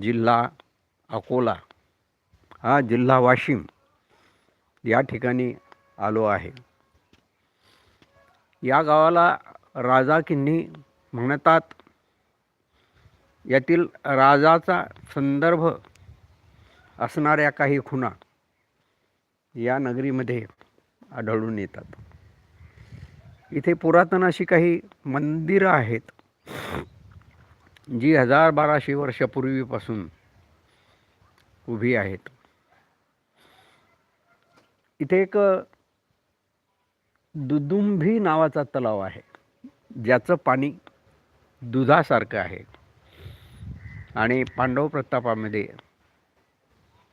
जिल्हा अकोला. हा जिल्हा वाशिम या ठिकाणी आलो आहे. या गावाला राजा किन्ही म्हणतात. यातील राजाचा संदर्भ असणाऱ्या काही खुणा या नगरीमध्ये आढळून येतात. इथे पुरातन अशी काही मंदिरं आहेत. जी हजार बाराशे वर्षापूर्वीपासून उभी आहेत. इथे एक दुदुंभी नावाचा तलाव आहे. ज्याचं पाणी दुधासारखं आहे. आणि पांडव प्रतापामध्ये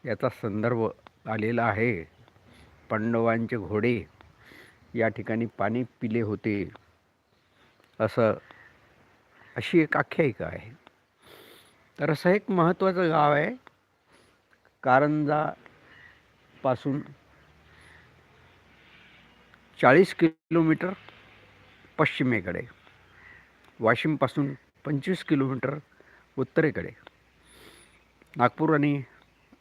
याचा संदर्भ आलेला आहे. पांडवांचे घोडे या ठिकाणी पाणी पिले होते असं अशी एक आख्यायिका आहे. तर असं एक महत्त्वाचं गाव आहे. कारंजापासून चाळीस किलोमीटर पश्चिमेकडे वाशिमपासून पंचवीस किलोमीटर उत्तरेकडे. नागपूर आणि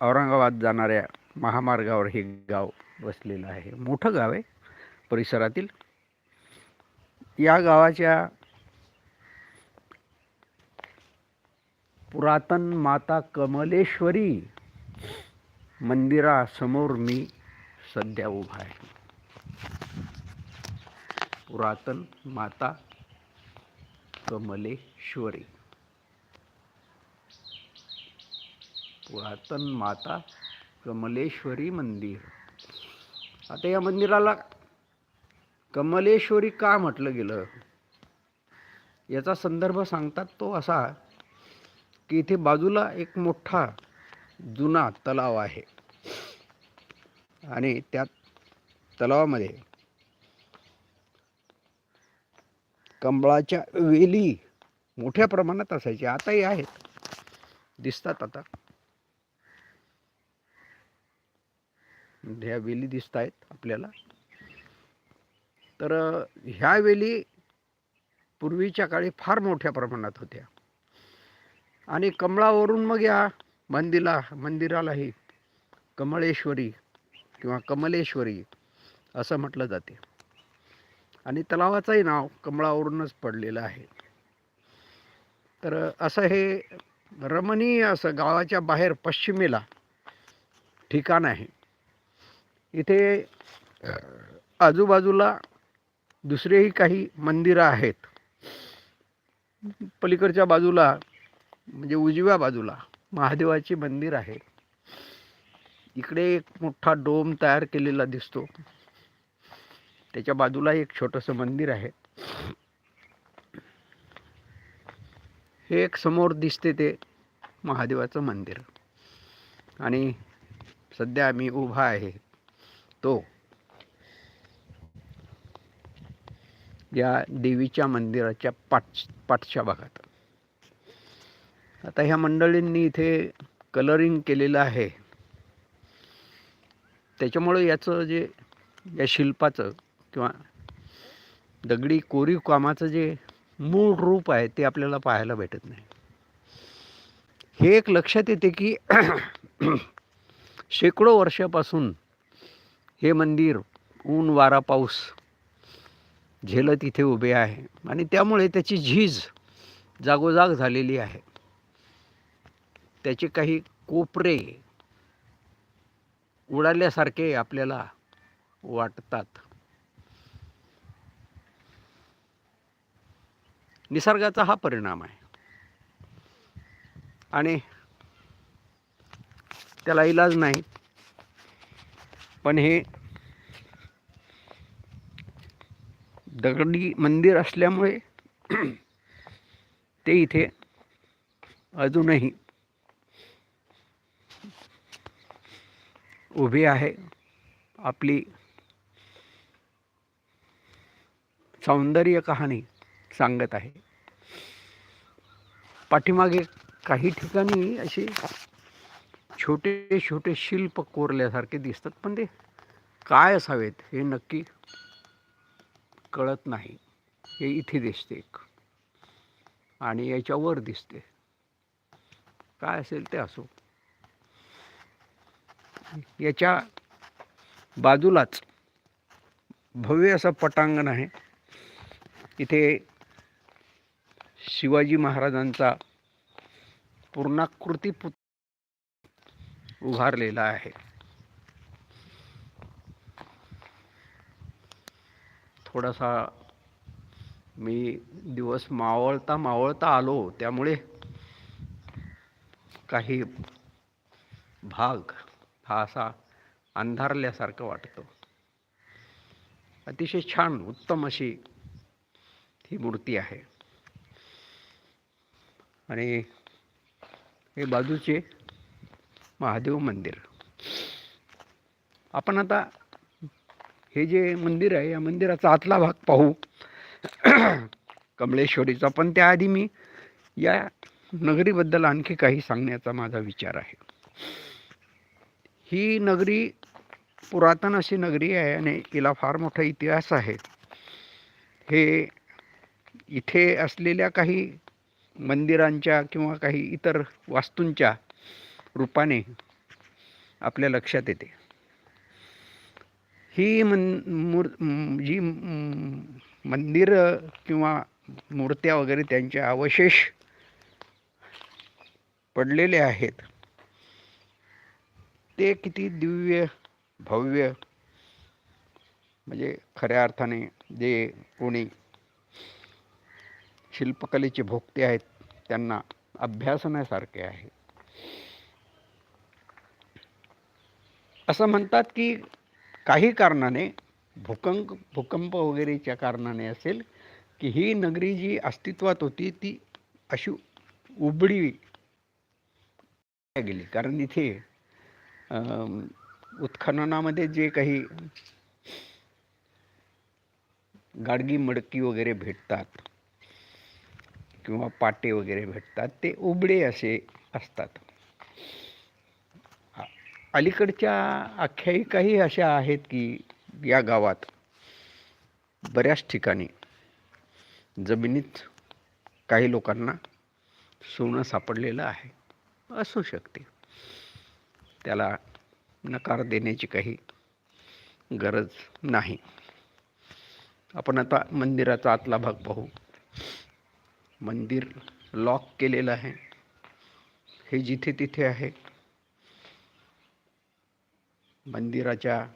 औरंगाबाद जाणाऱ्या महामार्गावर हे गाव वसलेलं आहे. मोठं गाव आहे परिसरातील. या गावाच्या पुरातन माता कमलेश्वरी मंदिरासमोर मी सध्या उभा आहे. पुरातन माता कमलेश्वरी. पुरातन माता कमलेश्वरी मंदिर. आता या मंदिराला कमलेश्वरी का म्हटलं गेलं? याचा संदर्भ सांगतात तो असा की इथे बाजूला एक मोठा जुना तलाव आहे. आणि त्या तलावामध्ये कमळाच्या वेली मोठ्या प्रमाणात असायच्या आताही आहेत. दिसतात आता. ह्या वेली दिसत आहेत आपल्याला. तर ह्या वेली पूर्वीच्या काळी फार मोठ्या प्रमाणात होत्या. आणि कमळावरून मग या मंदिरा मंदिरालाही कमळेश्वरी किंवा कमलेश्वरी असं म्हटलं जाते. आणि तलावाचंही नाव कमळावरूनच पडलेलं आहे. तर असं हे रमणीय असं गावाच्या बाहेर पश्चिमेला ठिकाण आहे. इथे आजूबाजूला दुसरेही काही मंदिरं आहेत. पलीकडच्या बाजूला म्हणजे उजव्या बाजूला महादेवाचे मंदिर आहे. इकडे एक मोठा डोम तयार केलेला दिसतो. त्याच्या बाजूला एक छोटंसं मंदिर आहे. हे एक समोर दिसते ते महादेवाचं मंदिर. आणि सध्या मी उभा आहे. तो या देवीच्या मंदिराच्या पाठ पाठच्या भागात. आता ह्या मंडळींनी इथे कलरिंग केलेलं आहे. त्याच्यामुळे याचं जे या शिल्पाचं किंवा दगडी कोरीव कामाचं जे मूळ रूप आहे ते आपल्याला पाहायला भेटत नाही. हे एक लक्षात येते की शेकडो वर्षापासून हे मंदिर ऊन वारा पाऊस झेलत इथे उभे आहे. आणि त्यामुळे त्याची झीज जागोजाग झालेली आहे. त्याचे काही कोपरे उडाल्यासारखे आपल्याला वाटतात. निसर्गाचा हा परिणाम आहे. आणि त्याला इलाज नाही. पण हे दगडी मंदिर असल्यामुळे ते इथे अजूनही उभी आहे. आपली सौंदर्य कहाणी सांगत आहे. पाठीमागे काही ठिकाणी असे छोटे छोटे शिल्प कोरल्यासारखे दिसतात पण ते काय असावेत हे नक्की कळत नाही. हे इथे दिसते एक. आणि याच्यावर दिसते. काय असेल ते असो. याच्या बाजूलाच भव्य असं पटांगण आहे. इथे शिवाजी महाराजांचा पूर्णाकृती पुत उभारलेला आहे. थोडासा मी दिवस मावळता मावळता आलो त्यामुळे काही भाग हा असा अंधारल्यासारखं वाटतो. अतिशय छान उत्तम अशी ही मूर्ती आहे. आणि हे बाजूचे महादेव मंदिर. आपण आता हे जे मंदिर आहे या मंदिराचा आतला भाग पाहू. कमळेश्वरीचा पण त्याआधी मी या नगरीबद्दल आणखी काही सांगण्याचा माझा विचार आहे. ही नगरी पुरातन अशी नगरी आहे आणि तिला फार मोठा इतिहास आहे. हे इथे असलेल्या काही मंदिरांच्या किंवा काही इतर वास्तूंच्या रूपाने आपल्या लक्षात येते. ही मन मूर जी मंदिर किंवा मूर्त्या वगैरे त्यांचे अवशेष पडलेले आहेत. ते किती दिव्य भव्य म्हणजे खऱ्या अर्थाने जे कोणी शिल्पकलेचे भोगते आहेत त्यांना अभ्यासण्यासारखे आहे. असं म्हणतात की काही कारणाने भूकंप भूकंप वगैरेच्या कारणाने असेल की ही नगरी जी अस्तित्वात होती ती अशी उबडी गेली. कारण इथे उत्खननामध्ये जे काही गाडगी मडकी वगैरे भेटतात किंवा पाटे वगैरे भेटतात ते उबडे असे असतात. अलीकडच्या आख्यायिकाही अशा आहेत की या गावात बऱ्याच ठिकाणी जमिनीत काही लोकांना सोनं सापडलेलं आहे असू शकते. त्याला नकार देण्याची काही गरज नाही. आपण आता मंदिराचा आतला भाग पाहू. मंदिर लॉक केलेलं आहे. हे जिथे तिथे आहे. मंदिराच्या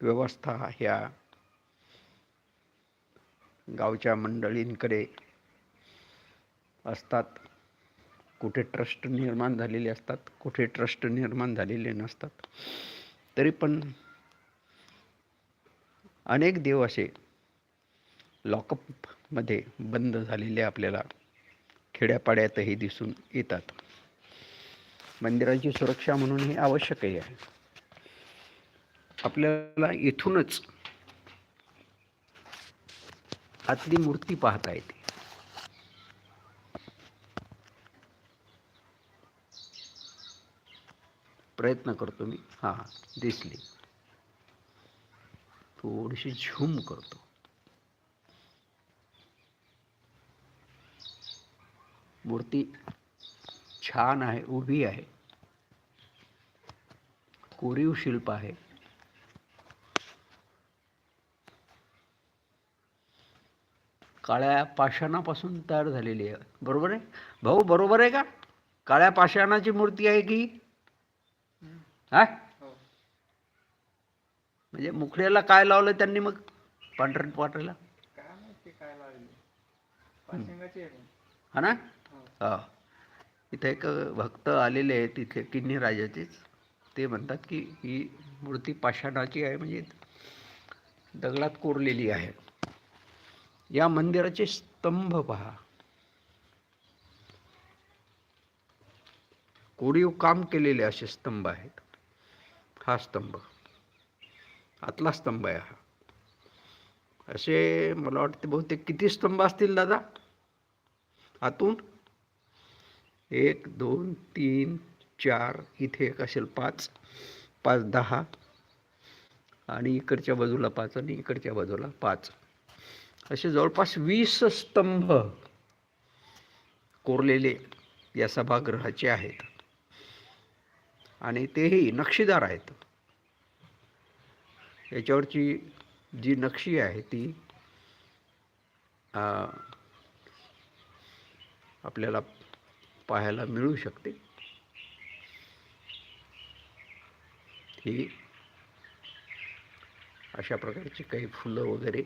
व्यवस्था ह्या गावच्या मंडळींकडे असतात. कुठे ट्रस्ट निर्माण झालेले असतात कुठे ट्रस्ट निर्माण झालेले नसतात. तरी पण अनेक देव असे लॉकअपमध्ये बंद झालेले आपल्याला खेड्यापाड्यातही दिसून येतात. मंदिराची सुरक्षा म्हणून हे आवश्यकही आहे. आपल्याला इथूनच आतली मूर्ती पाहता येते. प्रयत्न करतो मी. हां दिसली. थोडीशी झूम करतो. मूर्ती छान आहे उभी आहे. कोरीव शिल्प आहे. काळ्या पाषाणापासून तयार झालेली आहे. बरोबर आहे? भाऊ बरोबर आहे का? काळ्या पाषाणाची मूर्ती आहे की? हा? म्हणजे मुखड्याला काय लावलं त्यांनी मग? आहे पण. हा ना? हो. हा. इथे एक भक्त आलेले आहेत तिथे किन्नी राजाचेच. ते म्हणतात की ही मूर्ती पाषाणाची आहे म्हणजे दगडात कोरलेली आहे. या मंदिराचे स्तंभ पहा. कोरीव काम केलेले असे स्तंभ आहेत. हा स्तंभ. आतला स्तंभ आहे हा. असे मला वाटते बहुतेक किती स्तंभ असतील दादा? आतून? एक दोन तीन चार इथे एक असेल पाच. पाच दहा. आणि इकडच्या बाजूला पाच आणि इकडच्या बाजूला पाच. असे जवळपास वीस स्तंभ कोरलेले या सभागृहाचे आहेत. आणि तेही नक्षीदार आहेत. याच्यावरची जी नक्षी आहे ती आपल्याला पाहायला मिळू शकते. ही अशा प्रकारची काही फुलं वगैरे.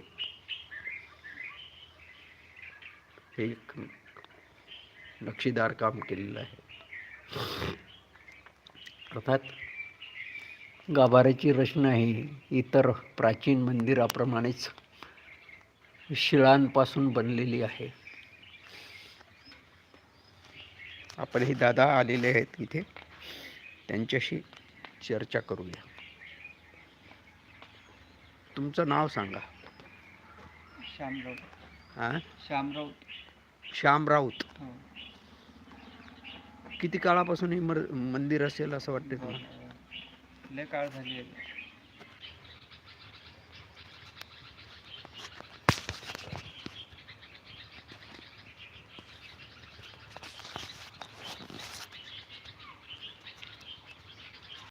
हे एक नक्षीदार काम केलेलं आहे. अर्थात गाभाऱ्याची रचना ही इतर प्राचीन मंदिराप्रमाणेच शिळांपासून बनलेली आहे. आपण हे दादा आलेले आहेत इथे. त्यांच्याशी चर्चा करूया. तुमचं नाव सांगा. श्यामराव. हां? श्यामराव. श्याम राऊत हो. किती काळापासून हे मर मंदिर असेल असं वाटतं तुम्हाला? हो, हो. लय काळ झाली आहे.